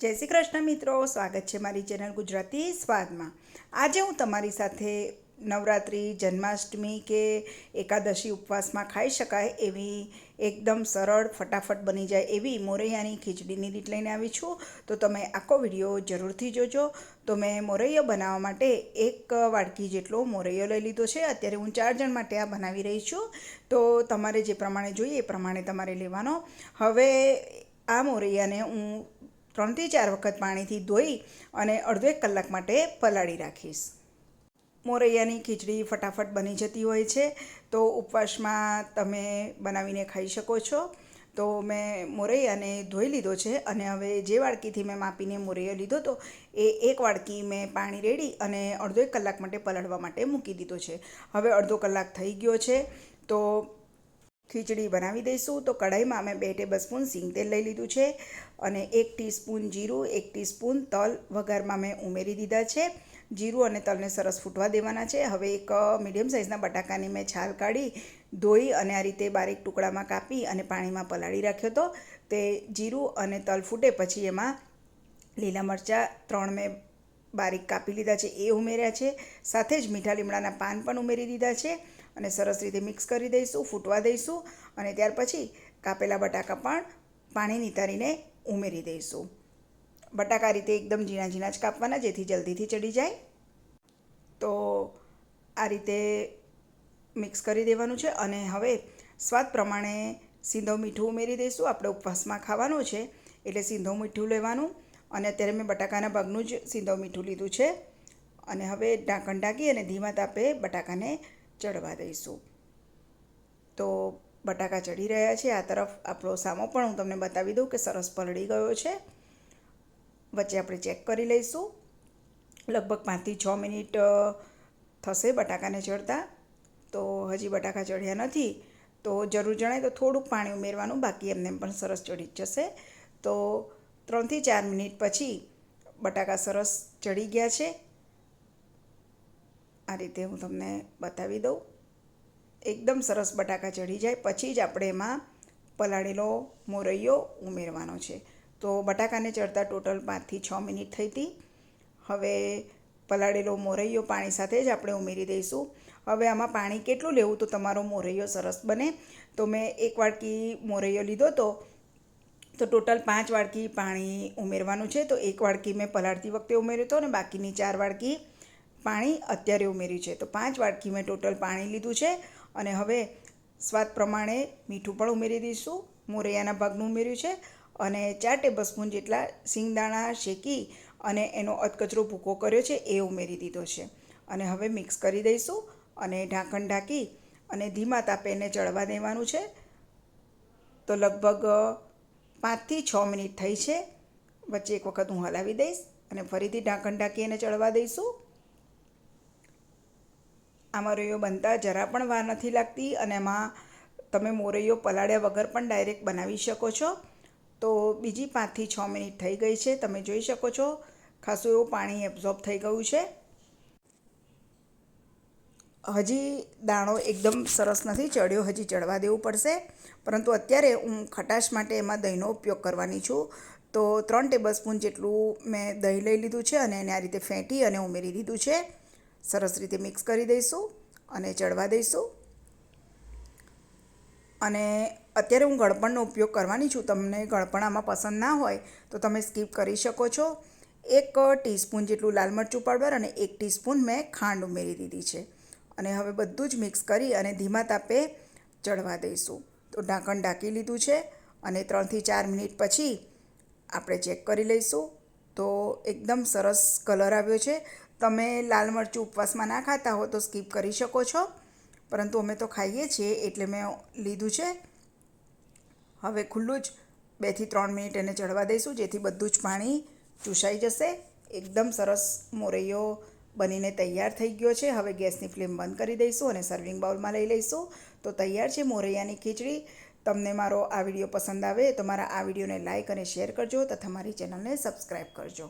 જય શ્રી કૃષ્ણ મિત્રો, સ્વાગત છે મારી ચેનલ ગુજરાતી સ્વાદમાં. આજે હું તમારી સાથે નવરાત્રિ, જન્માષ્ટમી કે એકાદશી ઉપવાસમાં ખાઈ શકાય એવી એકદમ સરળ, ફટાફટ બની જાય એવી મોરૈયાની ખીચડીની રીત લઈને આવી છું. તો તમે આખો વીડિયો જરૂરથી જોજો. તો મેં મોરૈયો બનાવવા માટે એક વાડકી જેટલો મોરૈયો લઈ લીધો છે. અત્યારે હું ચાર જણ માટે આ બનાવી રહી છું. તો તમારે જે પ્રમાણે જોઈએ એ પ્રમાણે તમારે લેવાનો. હવે આ મોરૈયાને હું ત્રણથી ચાર વખત પાણીથી ધોઈ અને અડધો એક કલાક માટે પલાળી રાખીશ. મોરૈયાની ખીચડી ફટાફટ બની જતી હોય છે. તો ઉપવાસમાં તમે બનાવીને ખાઈ શકો છો. તો મેં મોરૈયાને ધોઈ લીધો છે અને હવે જે વાડકીથી મેં માપીને મોરૈયો લીધો હતો એ એક વાડકી મેં પાણી રેડી અને અડધો એક કલાક માટે પલાળવા માટે મૂકી દીધો છે. હવે અડધો કલાક થઈ ગયો છે. તો ખીચડી બનાવી દઈશું. તો કઢાઈમાં અમે બે ટેબલ સ્પૂન સિંગ તેલ લઈ લીધું છે અને એક ટીસ્પૂન જીરું, એક ટીસ્પૂન તલ વઘારમાં મેં ઉમેરી દીધા છે. જીરું અને તલને સરસ ફૂટવા દેવાના છે. હવે એક મીડિયમ સાઇઝના બટાકાની મેં છાલ કાઢી, ધોઈ અને આ રીતે બારીક ટુકડામાં કાપી અને પાણીમાં પલાળી રાખ્યો હતો. તે જીરું અને તલ ફૂટે પછી એમાં લીલા મરચાં ત્રણ મેં બારીક કાપી લીધા છે. એ ઉમેર્યા છે. સાથે જ મીઠા લીમડાના પાન પણ ઉમેરી દીધા છે. અને સરસ રીતે મિક્સ કરી દઈશું, ફૂટવા દઈશું અને ત્યાર પછી કાપેલા બટાકા પણ પાણી નિતારીને ઉમેરી દઈશું. બટાકા રીતે એકદમ ઝીણા ઝીણા જ કાપવાના, જેથી જલ્દીથી ચડી જાય. તો આ રીતે મિક્સ કરી દેવાનું છે અને હવે સ્વાદ પ્રમાણે સિંધો મીઠું ઉમેરી દઈશું. આપણે ઉપવાસમાં ખાવાનું છે એટલે સિંધો મીઠું લેવાનું અને અત્યારે મેં બટાકાના ભાગનું જ સીંધો મીઠું લીધું છે. અને હવે ઢાંકણ ઢાંકી અને ધીમા તાપે બટાકાને ચડવા દઈશું. તો બટાકા ચડી રહ્યા છે. આ તરફ આપણો સામો પણ હું તમને બતાવી દઉં કે સરસ પલળી ગયો છે. વચ્ચે આપણે ચેક કરી લઈશું. લગભગ પાંચથી છ મિનિટ થશે બટાકાને ચડતા. તો હજી બટાકા ચડ્યા નથી. તો જરૂર જણાય તો થોડુંક પાણી ઉમેરવાનું, બાકી એમને પણ સરસ ચડી જશે. તો ત્રણથી ચાર મિનિટ પછી બટાકા સરસ ચડી ગયા છે. આ રીતે હું તમને બતાવી દઉં. એકદમ સરસ બટાકા ચડી જાય. પછી જ આપણે એમાં પલાળેલો મોરૈયો ઉમેરવાનો છે. તો બટાકાને ચડતા ટોટલ પાંચથી છ મિનિટ થઈ હતી. હવે પલાળેલો મોરૈયો પાણી સાથે જ આપણે ઉમેરી દઈશું. હવે આમાં પાણી કેટલું લેવું તો તમારો મોરૈયો સરસ બને. તો મેં એક વાડકી મોરૈયો લીધો તો તો ટોટલ પાંચ વાડકી પાણી ઉમેરવાનું છે. તો એક વાડકી મેં પલાળતી વખતે ઉમેર્યું હતો અને બાકીની ચાર વાડકી પાણી અત્યારે ઉમેર્યું છે. તો પાંચ વાટકી મેં ટોટલ પાણી લીધું છે અને હવે સ્વાદ પ્રમાણે મીઠું પણ ઉમેરી દઈશું. મોરૈયાના ભાગનું ઉમેર્યું છે અને ચાર ટેબલ સ્પૂન જેટલા સિંગદાણા શેકી અને એનો અધકચરો ભૂકો કર્યો છે એ ઉમેરી દીધો છે. અને હવે મિક્સ કરી દઈશું અને ઢાંકણ ઢાંકી અને ધીમા તાપે એને ચડવા દેવાનું છે. તો લગભગ પાંચથી છ મિનિટ થઈ છે. વચ્ચે એક વખત હું હલાવી દઈશ અને ફરીથી ઢાંકણ ઢાંકી એને ચડવા દઈશું. આ મોરૈયો બનતા જરા પણ વાર નથી લાગતી અને એમાં તમે મોરૈયો પલાળ્યા વગર પણ ડાયરેક્ટ બનાવી શકો છો. તો બીજી પાંચથી છ મિનિટ થઈ ગઈ છે, તમે જોઈ શકો છો. ખાસું એવું પાણી એબ્ઝોર્બ થઈ ગયું છે. હજી દાણો એકદમ સરસ નથી ચડ્યો, હજી ચડવા દેવું પડશે. પરંતુ અત્યારે હું ખટાશ માટે એમાં દહીંનો ઉપયોગ કરવાની છું. તો ત્રણ ટેબલ સ્પૂન જેટલું મેં દહીં લઈ લીધું છે અને એને આ રીતે ફેંટી અને ઉમેરી દીધું છે. સરસ રીતે મિક્સ કરી દઈશું અને ચડવા દઈશું. અને અત્યારે હું ગળપણનો ઉપયોગ કરવાની છું. તમને ગળપણ આમાં પસંદ ના હોય તો તમે સ્કીપ કરી શકો છો. એક ટીસ્પૂન જેટલું લાલ મરચું પાવડર અને એક ટીસ્પૂન મેં ખાંડ ઉમેરી દીધી છે. અને હવે બધું જ મિક્સ કરી અને ધીમા તાપે ચડવા દઈશું. તો ઢાંકણ ઢાંકી લીધું છે અને ત્રણથી ચાર મિનિટ પછી આપણે ચેક કરી લઈશું. તો એકદમ સરસ કલર આવ્યો છે. તમે લાલ મરચું ઉપવાસમાં ના ખાતા હો તો સ્કીપ કરી શકો છો. પરંતુ અમે તો ખાઈએ છીએ એટલે મેં લીધું છે. હવે ખુલ્લું જ બેથી ત્રણ મિનિટ એને ચડવા દઈશું, જેથી બધું જ પાણી ચૂસાઈ જશે. એકદમ સરસ મોરૈયો બનીને તૈયાર થઈ ગયો છે. હવે ગેસની ફ્લેમ બંધ કરી દઈશું અને સર્વિંગ બાઉલમાં લઈ લઈશું. તો તૈયાર છે મોરૈયાની ખીચડી. તમને મારો આ વીડિયો પસંદ આવે તો મારા આ વિડીયોને લાઇક અને શેર કરજો તથા મારી ચેનલને સબસ્ક્રાઈબ કરજો.